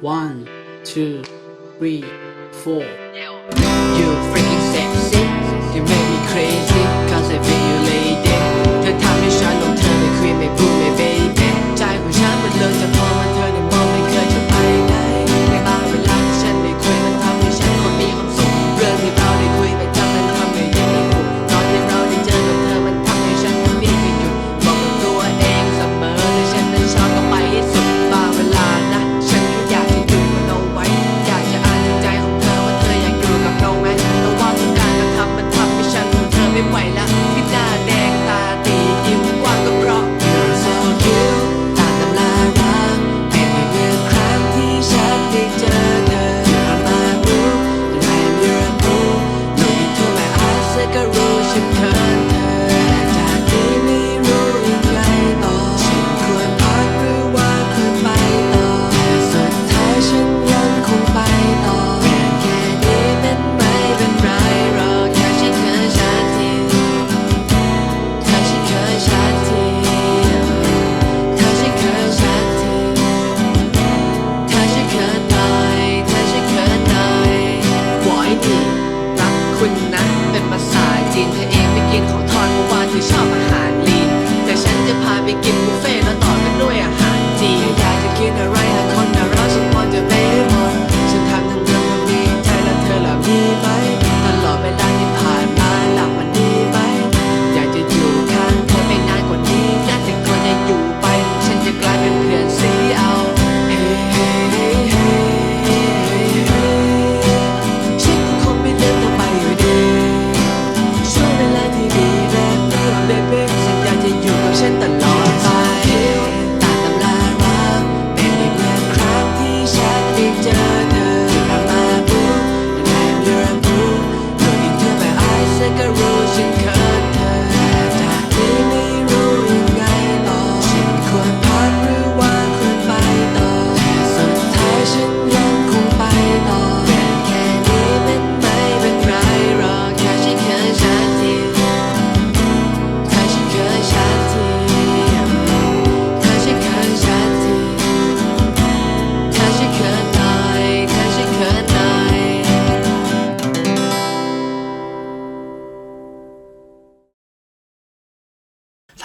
One, two, three, four. You freaking sexy You make me crazy คุณนะเป็นภาษาจีนเธอเองไม่กินของทอดเมื่อวานเธอชอบอาหารลีนแต่ฉันจะพาไปกินบุฟเฟ่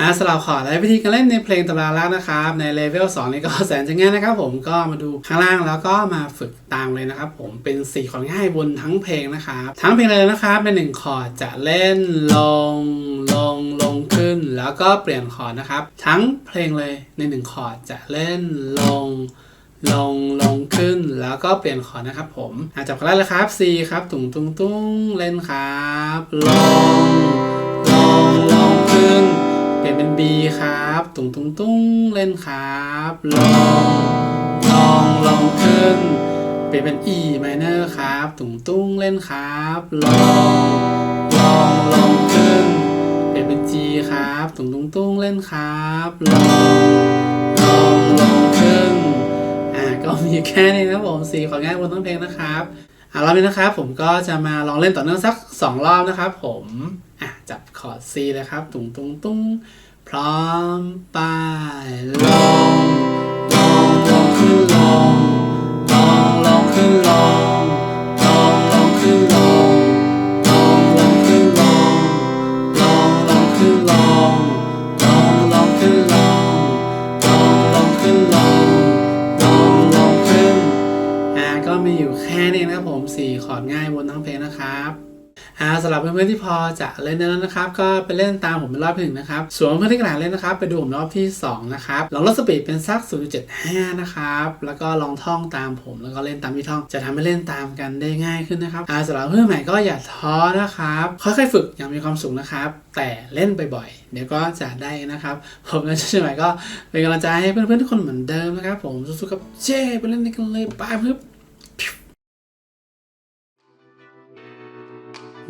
อ่าสลับคอร์ดและวิธีการเล่นในเพลงตำราลักนะครับ ในเลเวล2นี่ก็แสนจะง่ายนะครับผมก็มาดูข้างล่างแล้วก็มาฝึกตามเลยนะครับผมเป็น4คอร์ดง่ายบนทั้งเพลงนะครับ ทั้งเพลงเลยนะครับในหนึ่งคอร์ดจะเล่นลงลงลงขึ้น แล้วก็เปลี่ยนคอร์ดนะครับ ทั้งเพลงเลยในหนึ่งคอร์ดจะเล่นลงลงลงขึ้นแล้วก็เปลี่ยนคอร์ดนะครับผมอาจับกันได้เลยครับ C ครับตุ้งตุ้งตุ้งเล่นครับ ลงลงลงขึ้น ตุ้งตุงตุงเล่นครับลงลองลงขึ้น เปลี่ยนเป็น E minor ครับตุ้งตุ้งเล่นครับลองลองลงขึ้น เปลี่ยนเป็น G ครับตุ้งตุงตุงเล่นครับลองลองลงขึ้นอ่าก็มีแค่นี้นะผมสี่ของ่ายบนทั้งเพลงนะครับอ่ารอบนี้นะครับผมก็จะมาลองเล่นต่อเนื่องสักสองรอบนะครับผมอะจับคอร์ด C เลยครับ ตุ้งตุงตุง พร้อมไปลงลงลงขึ้นลงลงลงขึ้นลงลงลงขึ้นลงลงลงขึ้นลงลงลงขึ้นลงลงลงขึ้นลงลงลงขึ้นลงลงลงขึ้นอ่าก็มีอยู่แค่นี้นะครับผมสี่คอร์ดง่ายบนทั้งเพลงนะครับ อ่าสำหรับเพื่อนๆที่พอจะเล่นได้แล้วนะครับ ก็ไปเล่นตามผมเป็นรอบที่หนึ่งนะครับส่วนเพื่อนที่กำลังเล่นนะครับ ไปดูผมรอบที่สองนะครับลองลดสปีดเป็นสัก 0.75 นะครับ แล้วก็ลองท่องตามผม แล้วก็เล่นตามที่ท่องจะทำให้เล่นตามกันได้ง่ายขึ้นนะครับอ่าสำหรับเพื่อนใหม่ก็อย่าท้อนะครับค่อยๆฝึกอย่างมีความสุขนะครับ แต่เล่นบ่อยๆเดี๋ยวก็จะได้นะครับ ผมและเช่นใหม่ก็เป็นกำลังใจให้เพื่อนๆทุกคนเหมือนเดิมนะครับ ผมสู้ๆกับเจ้ไปเล่นกันเลยไปเพื่อ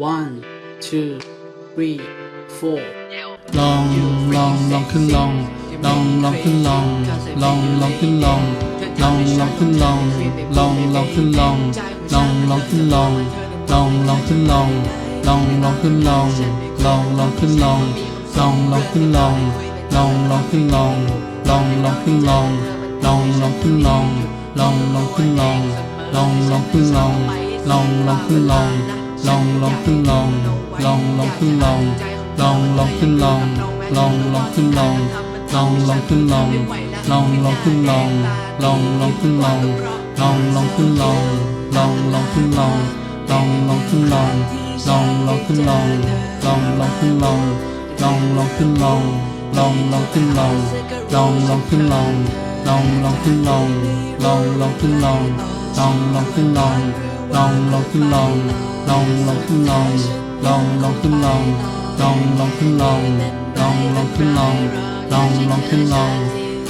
one two three four ลองลองลองขึ้นลองลองลองขึ้นลองลองลองขึ้นลองลองลองขึ้นลองลองลองขึ้นลองลองลองขึ้นลองลองลองขึ้นลองลองลองขึ้นลองลองลองขึ้นลองลองลองขึ้นลองลองลองขึ้นลองลองลองขึ้นลองลองลองขึ้นลองลองลองขึ้นลองลองลองขึ้นลองลองลองขึ้นลอง ลองลองขึ้นลองลองลองขึ้นลองลองลองขึ้นลองลองลองขึ้นลองลองลองขึ้นลองลองลองขึ้นลองลองลองขึ้น ลองลองขึ้นลอง ลองลองขึ้นลอง ลองลองขึ้นลอง ลองลองขึ้นลอง ลองลองขึ้นลอง ลองลองขึ้นลอง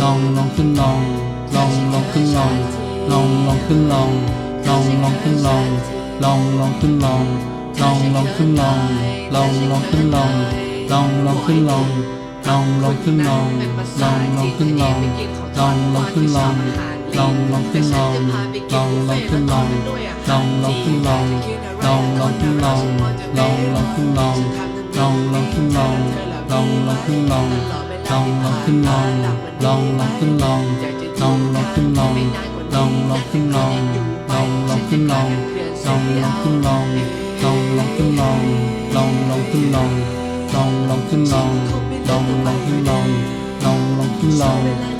ลองลองขึ้นลอง ลองลองขึ้นลอง ลองลองขึ้นลอง ลองลองขึ้นลอง ลองลองขึ้นลอง ลองลองขึ้นลอง ลองลองขึ้นลอง ลองลองขึ้นลองลองลองขึ้นลองลองลองขึ้นลองลองลองขึ้นลอง ลองลองขึ้นลองลองลองขึ้นลองลองลองขึ้นลองลองลองขึ้นลองลองลองขึ้นลองลองลองขึ้นลองลองลองขึ้นลองลองลองขึ้นลองลองลองขึ้นลองลองลองขึ้นลองลองลองขึ้นลองลองลองขึ้นลองลองลองขึ้นลองลองลองขึ้นลองลองลองขึ้นลองลองลองขึ้นลองลองลองขึ้นลองลองลองขึ้นลอง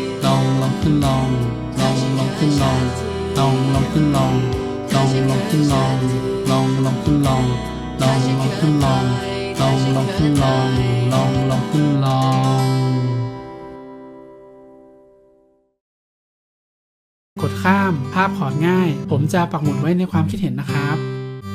ลองลองขึ้นลองลองลองขึ้นลองลองลองขึ้นลองลองลองขึ้นลองลองลองขึ้นลองลองลองขึ้นลองลองลองขึ้นลองลองลองขึ้นลองลองลองขึ้นลองลองขึ้นลองลองลองขึ้นลองลองขึ้นลองลองลองขึ้นลองกดข้ามภาพคอร์ดง่าย ผมจะปักหมุดไว้ในความคิดเห็นนะครับ